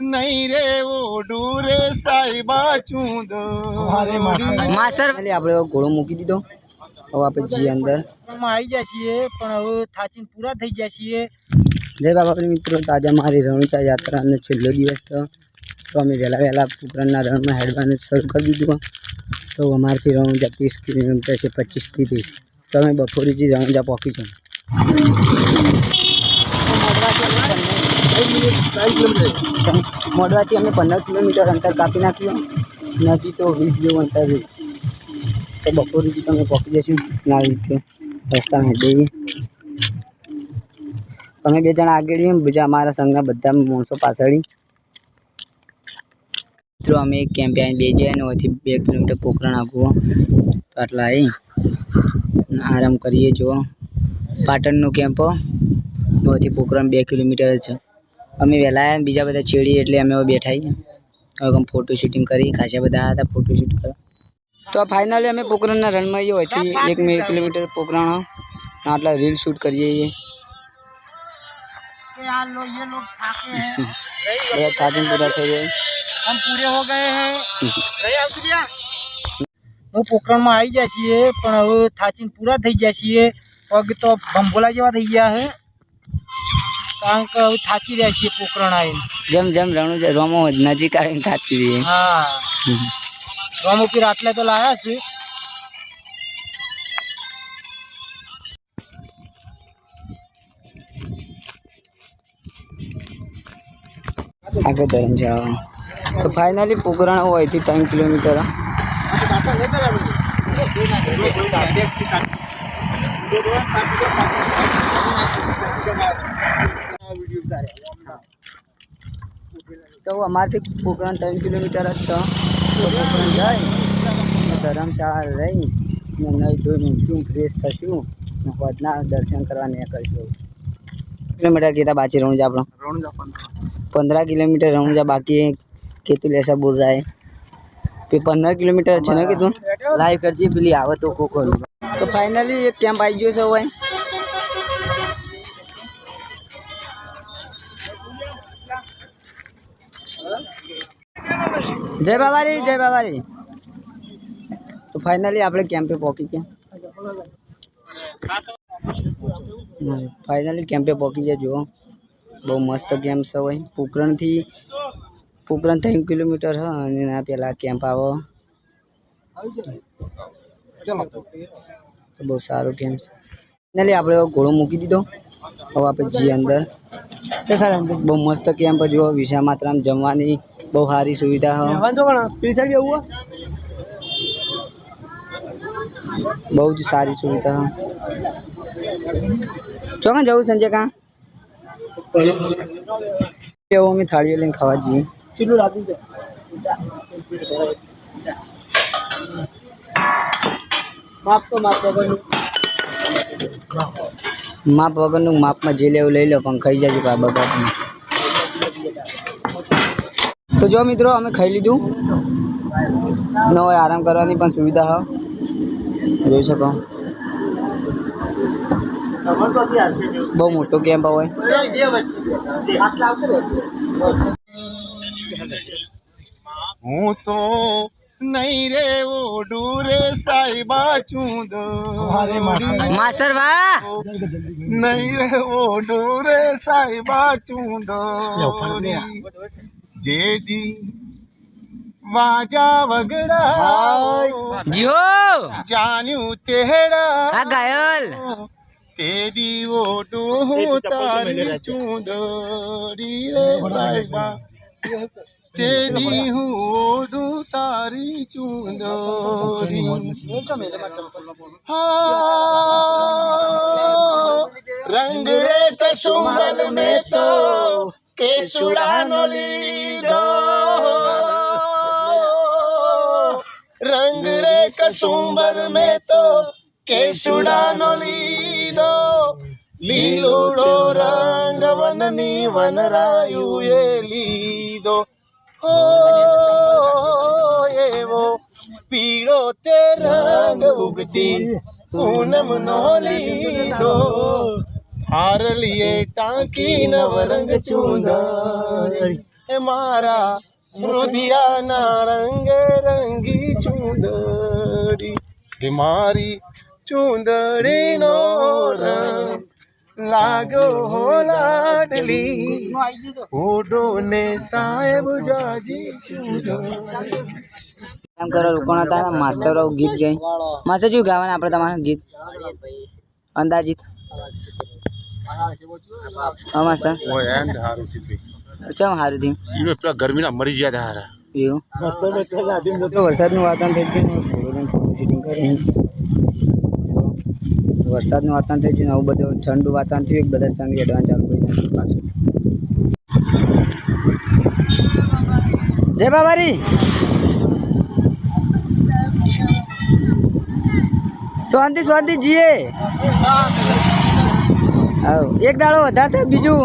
નહીં રે ઓઢું રે સાહેબા ચૂંદો. માસ્તર આપણે ઘોડો મૂકી દીધો. હવે આપણે જઈએ અંદર. આવી જાય છીએ પણ હવે થાચીને પૂરા થઈ જાય છીએ. જય બાબા મિત્રો તાજા મારી રણુચા યાત્રાનો છેલ્લો દિવસ તો. તો અમે વહેલા વહેલા પોખરણના રણમાં હેડવાનું શરૂ કરી દીધું. તો અમારથી રણુજા ત્રીસ કિલોમીટર છે પચીસથી ત્રીસ તો અમે બપોરેથી રણુજા પહોંચીશું મોડવાથી અમે પંદર કિલોમીટર અંતર કાપી નાખ્યું. નથી તો વીસ જેવું અંતર તો બપોરેથી તમે પહોંચી જશું ના રીતે રસ્તા હેડીએ તમે બે જણા આગળ બીજા અમારા સંઘના બધા માણસો પાછળ મિત્રો, અમે એક કેમ્પે આવીને બે જાય ને ઓથી બે કિલોમીટર પોખરણ આગું તો આટલા આવી આરામ કરીએ જો પાટણનો કેમ્પો ઓથી પોખરણ બે કિલોમીટર છે. અમે વહેલા આવ્યા ને બીજા બધા છેડીએ એટલે અમે હવે બેઠા છીએ હવે અમે ફોટો શૂટિંગ કરી ખાસા બધા આવ્યા હતા ફોટો શૂટ કરવા તો ફાઇનલી અમે પોખરણના રનમાં આવીએ હોયથી એક બે કિલોમીટર પોખરણ આટલા રીલ શૂટ કરીએ છીએ कि यार लोग ये लोग थाके हैं બધા તાજીમ પૂરા થઈ જાય हम पूरे हो गए हैं હું પોખરણમાં આવી ગયા છીએ પણ હવે થાચીને પૂરા થઈ ગયા છીએ પગ તો ભંભોલા જેવા થઈ ગયા છે કારણ કે હવે થાચી રહ્યા છીએ પોખરણ આવીને જેમ જેમ રણુ છે રોમો નજીક આવીને થાચી જઈએ. હા. રોમોપીર આટલે તો લાયા છે. આગળ ધરમશાળા તો ફાઇનલી હોય હોયથી ત્રણ કિલોમીટર. हाँ। तो हमारे थे पोखरण तीन किलोमीटर अच्छा धर्मशाला रही नहीं धोई नहीं छू फ्रेश था छू बदना दर्शन करवा नहीं कर छू किलोमीटर कितना बाची रहूँ जा पंद्रह। किलोमीटर रहूँ जा बाकी के तू ऐसा बोल रहा है। फिर पंद्रह किलोमीटर अच्छा ना कि लाइव कर जी बिल्ली आवे तो को तो फाइनली एक कैंप आई जो हुआ है। જય બાબારી જય બાબારી. તો ફાઇનલી આપણે કેમ્પે પહોંચી ગયા. ફાઇનલી કેમ્પે પહોંચી ગયા, જુઓ. બહુ મસ્ત કેમ્પ છે હોય પોખરણથી, પોખરણ ત્રણ કિલોમીટર હ, અને ના પહેલાં કેમ્પ આવો. બહુ સારું કેમ્પ છે. ફાઇનલી આપણે ઘોડો મૂકી દીધો. હવે આપણે જઈએ અંદર. બહુ મસ્ત કેમ્પ જુઓ વિશા માત્રામાં જમવાની બહુ સારી સુવિધા બહુ જ સારી સુવિધા ચોકન જવું સંજય કાં? એવું અમે થાળીઓ લઈને ખાવા જઈએ. ચીલું લાગ્યું છે. માફ તો માફ માપ વગરનું માપમાં જે લેવું લઈ લો, પણ ખાઈ જાય બાબા બાપુ તો જો મિત્રો, અમે ખાઈ લીધું. ન હોય આરામ કરવાની પણ સુવિધા હો. જોઈ શકો. બહુ મોટો કેમ્પ હોય. હું તો નહીં રે ઓડું રે સાહેબા ચૂંદો. માસ્ટર વાહ નહીં રે ઓઢું રે સાહેબા ચૂંદો. જેદી વાજા વગડા જીઓ. જાન્યું તેડા. આ ગાયલ. તે દીવો ડોહું તારી ચૂંદડી રે સાહેબા. તે દી હું ઓઢું તારી ચૂંદડી હા રંગ રે કસુંબલ મેં તો કેસુડાનો લીધો. રંગ રે કસુંબર મેં તો કેસુડાનો લીધો. લીલુડો રંગ વનની વનરાયું એ લીધો. એવો પીળો તે રંગ ઉગતી પૂનમનો લીધો હારલીએ ટાંકી નવરંગ ચૂંદડી એ મારા મૃદિયાના રંગ રંગી ચૂંદરી. એ મારી ચુંદડીનો રંગ લાગો હો લાડલી. ઓડો ને સાહેબ જાજી ચૂડો. એમ કરો કોણ હતા? માસ્તરો ગીત ગાઈ. માસ્તર શું ગાવાના આપણે તમારું ગીત? અંદાજિત. હા માસ્તર. ઓય હારું થી ચમ થયું? પેલા ગરમીના મરી ગયા તા હારા. એવું? વરસાદનું વાતાવરણ થઈ ગયું ને થોડું થોડું શૂટિંગ કરી વરસાદનું વાતાવરણ થઈ ગયું આવું બધું ઠંડુ વાતાવરણ થયું, બધા સંગ એડવાન્સ ચાલુ કરી પાછું. જય બાબારી. શાંતિ શાંતિ જીએ એક દાડો વધારે બીજું?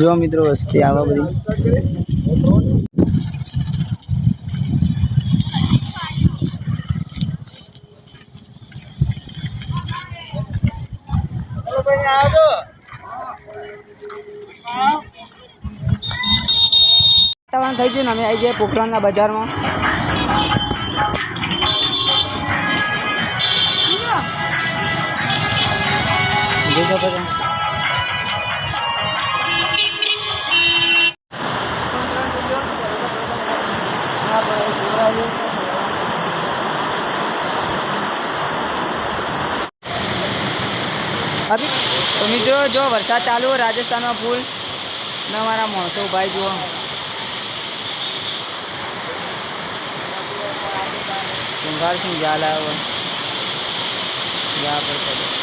જો મિત્રો વસ્તી આવા બધી. વાતાવરણ થઈ ગયું ને અમે આવી જઈએ પોખરણના બજારમાં. જોઈ શકો છો. મિત્રો, જો વરસાદ ચાલુ, રાજસ્થાનમાં ફૂલ ને મારા. મોસો ભાઈ જુઓ. સિંહ જાલ આવ્યો યા પર